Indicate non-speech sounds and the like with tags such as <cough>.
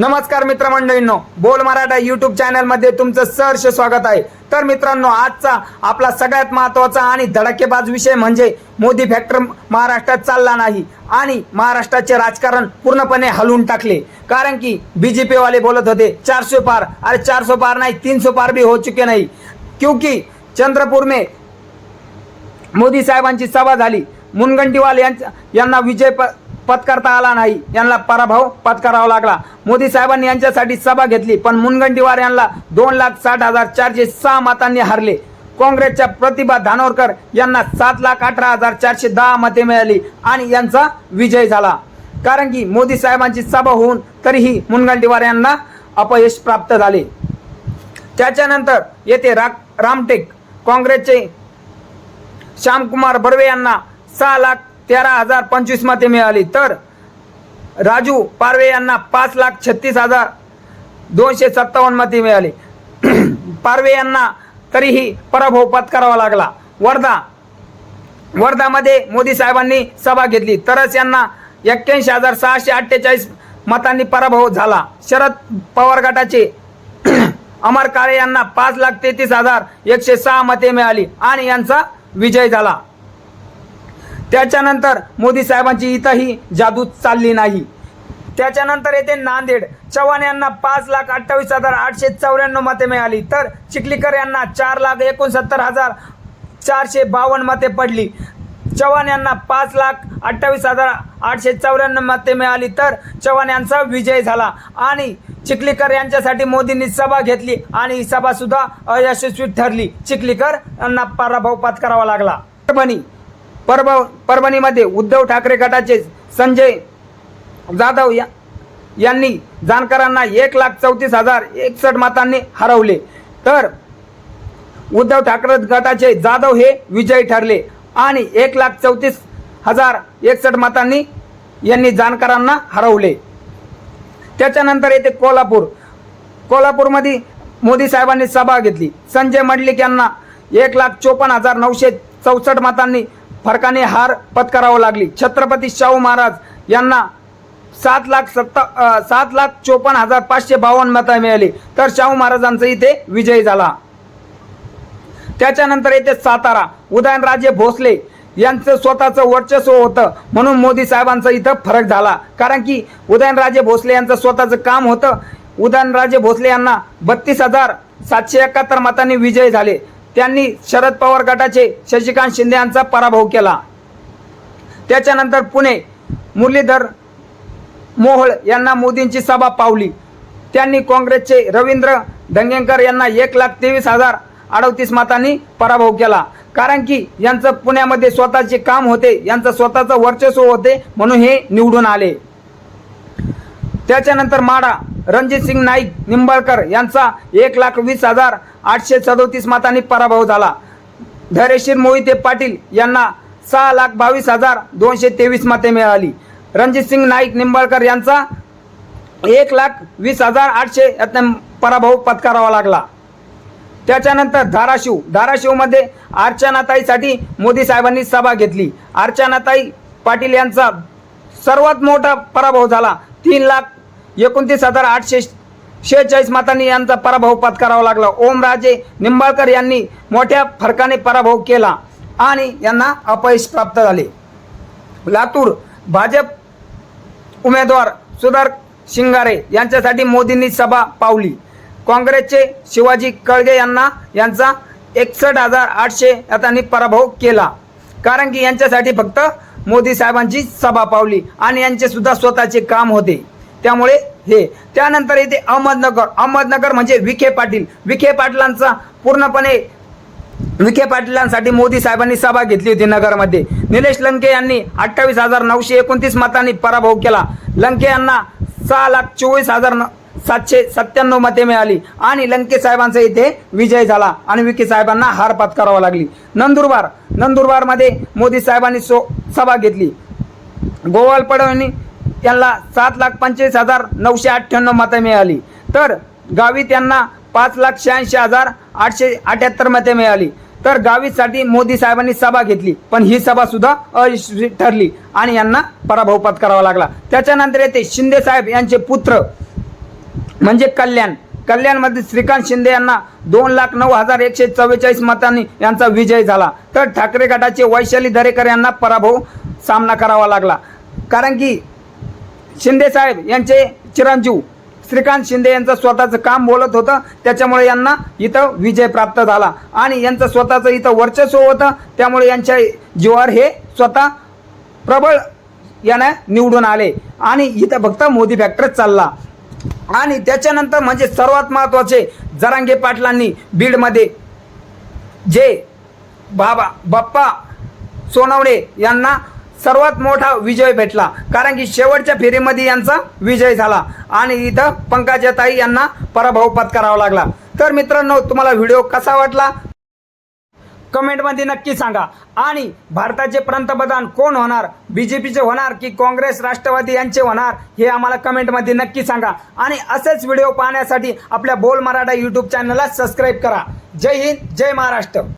नमस्कार मित्रमंडळींनो बोल मराठा युट्यूब चॅनलमध्ये तुमचं सहर्ष स्वागत आहे. तर मित्रांनो आजचा आपला सगळ्यात महत्त्वाचा आणि धडकेबाज विषय म्हणजे मोदी फॅक्टर महाराष्ट्रात चालला नाही आणि महाराष्ट्राचे राजकारण पूर्णपणे हलवून टाकले. कारण की बी जे पीवाले बोलत होते चारशे पार. अरे चारशे पार नाही तीनशे पार भी हो चुके नाही. क्योंकि चंद्रपूर में मोदी साहेबांची सभा झाली. मुनगंटीवाल यांच्या यांना विजय प पत्करता आला नाही. यांना पराभव पत्करावा लागला. मोदी साहेबांनी यांच्यासाठी सभा घेतली पण मुनगंटीवार यांना दोन लाख साठ हजार चारशे सहा मतांनी हरले. काँग्रेसच्या प्रतिभा धानोरकर यांना सात लाख अठरा हजार चारशे दहा मते मिळाली आणि यांचा विजय झाला. कारण की मोदी साहेबांची सभा होऊन तरीही मुनगंटीवार यांना अपयश प्राप्त झाले. त्याच्यानंतर येथे रा रामटेक काँग्रेसचे श्यामकुमार बर्वे यांना सहा लाख तेरा हजार पंचवीस मते मिळाली. तर राजू पारवे यांना पाच लाख छत्तीस हजार दोनशे सत्तावन्न मते मिळाली. <clears throat> पारवे यांना तरीही पराभव पत्करावा लागला. वर्धा वर्धामध्ये मोदी साहेबांनी सभा घेतली. तरच यांना एक्क्याऐंशी हजार सहाशे अठ्ठेचाळीस मतांनी पराभव झाला. शरद पवार गटाचे <clears throat> अमर काळे यांना पाच लाख तेहतीस हजार एकशे सहा मते मिळाली आणि यांचा विजय झाला. त्याच्यानंतर मोदी साहेबांची इथंही जादू चालली नाही. त्याच्यानंतर येथे नांदेड चव्हाण यांना पाच लाख अठ्ठावीस हजार आठशे चौऱ्याण्णव मते मिळाली. तर चिखलीकर यांना चार लाख एकोणसत्तर हजार चारशे बावन्न मते पडली. चव्हाण यांना पाच लाख अठ्ठावीस हजार आठशे चौऱ्याण्णव मते मिळाली. तर चव्हाण यांचा विजय झाला आणि चिखलीकर यांच्यासाठी मोदींनी सभा घेतली आणि ही सभासुद्धा अयशस्वी ठरली. चिखलीकर यांना पराभव पत्करावा लागला. परभणी परभ परभणीमध्ये उद्धव ठाकरे गटाचे संजय जाधव या यांनी जानकरांना एक लाख चौतीस हजार एकसष्ट मतांनी हरवले. तर उद्धव ठाकरे गटाचे जाधव हे विजयी ठरले आणि एक लाख चौतीस हजार एकसष्ट मतांनी यांनी जानकरांना हरवले. त्याच्यानंतर येते कोल्हापूर. कोल्हापूरमध्ये मोदी साहेबांनी सभा घेतली. संजय मंडलिक यांना एक लाख चोपन्न हजार नऊशे चौसष्ट मतांनी फरकाने हार पत्करावं लागली. छत्रपती शाहू महाराज यांना सात लाख सत्ता सात लाख चोपन्न हजार पाचशे बावन्न मतं मिळाली. तर शाहू महाराजांचा इथे विजय झाला. त्याच्यानंतर येते सातारा. उदयनराजे भोसले यांचं स्वतःचं वर्चस्व होतं. म्हणून मोदी साहेबांचा इथं फरक झाला. कारण की उदयनराजे भोसले यांचं स्वतःचं काम होतं. उदयनराजे भोसले यांना बत्तीस हजार सातशे एकाहत्तर मतांनी विजय झाले. त्यांनी शरद पवार गटाचे शशिकांत शिंदे यांचा पराभव केला. त्याच्यानंतर पुणे मुरलीधर मोहोळ यांना मोदींची सभा पावली. त्यांनी काँग्रेसचे रवींद्र धंगेकर यांना एक लाख तेवीस हजार अडतीस मतांनी पराभव केला. कारण की यांचं पुण्यामध्ये स्वतःचे काम होते यांचं स्वतःचं वर्चस्व होते म्हणून हे निवडून आले. त्याच्यानंतर माडा रणजित सिंग नाईक निंबाळकर यांचा एक लाख वीस हजार आठशे सदोतीस मतांनी पराभव झाला. धैर्यशीर मोहिते पाटील यांना सहा लाख बावीस हजार दोनशे तेवीस मते मिळाली. रणजित सिंग नाईक निंबाळकर यांचा एक लाख वीस हजार आठशे यातनं पराभव पत्करावा लागला. त्याच्यानंतर धाराशिव धाराशिवमध्ये अर्चनाताईसाठी मोदी साहेबांनी सभा घेतली. अर्चनाताई पाटील यांचा सर्वात मोठा पराभव झाला. तीन लाख एकोणतीस हजार आठशे शेहेचाळीस मतांनी यांचा पराभव पत्करावा लागला. ओमराजे निंबाळकर यांनी मोठ्या फरकाने पराभव केला आणि यांना अपयश प्राप्त झाले. लातूर भाजप उमेदवार सुधार शिंगारे यांच्यासाठी मोदींनी सभा पावली. काँग्रेसचे शिवाजी कळगे यांना यांचा एकसष्ट हजार आठशे यातांनी पराभव केला. कारण की यांच्यासाठी फक्त मोदी साहेबांची सभा पावली आणि यांचे सुद्धा स्वतःचे काम होते. त्यामुळे हे. त्यानंतर येते अहमदनगर. अहमदनगर म्हणजे विखे पाटील. विखे पाटलांचा पूर्णपणे विखे पाटलांसाठी मोदी साहेबांनी सभा घेतली होती नगरमध्ये. निलेश लंके यांनी अठ्ठावीस हजार नऊशे एकोणतीस मतांनी पराभव केला. लंके यांना सहा लाख चोवीस हजार न- सातशे सत्त्याण्णव मते मिळाली. आणि लंके साहेबांचा इथे विजय झाला. आणि विखे साहेबांना हार पत्करावा लागली. नंदुरबार. नंदुरबारमध्ये मोदी साहेबांनी सो सभा घेतली. गोवाल पडवणी त्यांना सात लाख पंचेचाळीस हजार नऊशे अठ्ठ्याण्णव मतं मिळाली. तर गावी त्यांना पाच लाख शहाऐंशी हजार आठशे अठ्याहत्तर मते मिळाली. तर गावीसाठी मोदी साहेबांनी सभा घेतली पण ही सभा सुद्धा अयशस्वी ठरली आणि यांना पराभव पत्करावा लागला. त्याच्यानंतर येते शिंदे साहेब यांचे पुत्र म्हणजे कल्याण. कल्याणमध्ये श्रीकांत शिंदे यांना दोन लाख नऊ हजार एकशे चव्वेचाळीस मतांनी यांचा विजय झाला. तर ठाकरे गटाचे वैशाली दरेकर यांना पराभव सामना करावा लागला. कारण की शिंदे साहेब यांचे चिरंजीव. श्रीकांत शिंदे यांचं स्वतःचं काम बोलत होतं त्याच्यामुळे यांना इथं विजय प्राप्त झाला. आणि यांचं स्वतःचं इथं वर्चस्व होतं त्यामुळे यांच्या जीवावर हे स्वतः प्रबळ यानं निवडून आले. आणि इथं फक्त मोदी फॅक्टरच चालला. आणि त्याच्यानंतर म्हणजे सर्वात महत्त्वाचे जरांगे पाटलांनी बीडमध्ये जे बाबा बाप्पा सोनवणे यांना सर्वात मोठा विजय भेटला. कारण की शेवटच्या फेरीमध्ये यांचा विजय झाला. आणि इथं पंकजाताई यांना पराभव पत्करावा लागला. तर मित्रांनो तुम्हाला व्हिडिओ कसा वाटला? कमेंटमध्ये नक्की सांगा. आणि भारताचे पंतप्रधान कोण होणार? बीजेपीचे होणार की काँग्रेस राष्ट्रवादी यांचे होणार? हे आम्हाला कमेंटमध्ये नक्की सांगा. आणि असेच व्हिडिओ पाहण्यासाठी आपल्या बोल मराठा यूट्यूब चॅनलला सबस्क्राईब करा. जय हिंद जय महाराष्ट्र.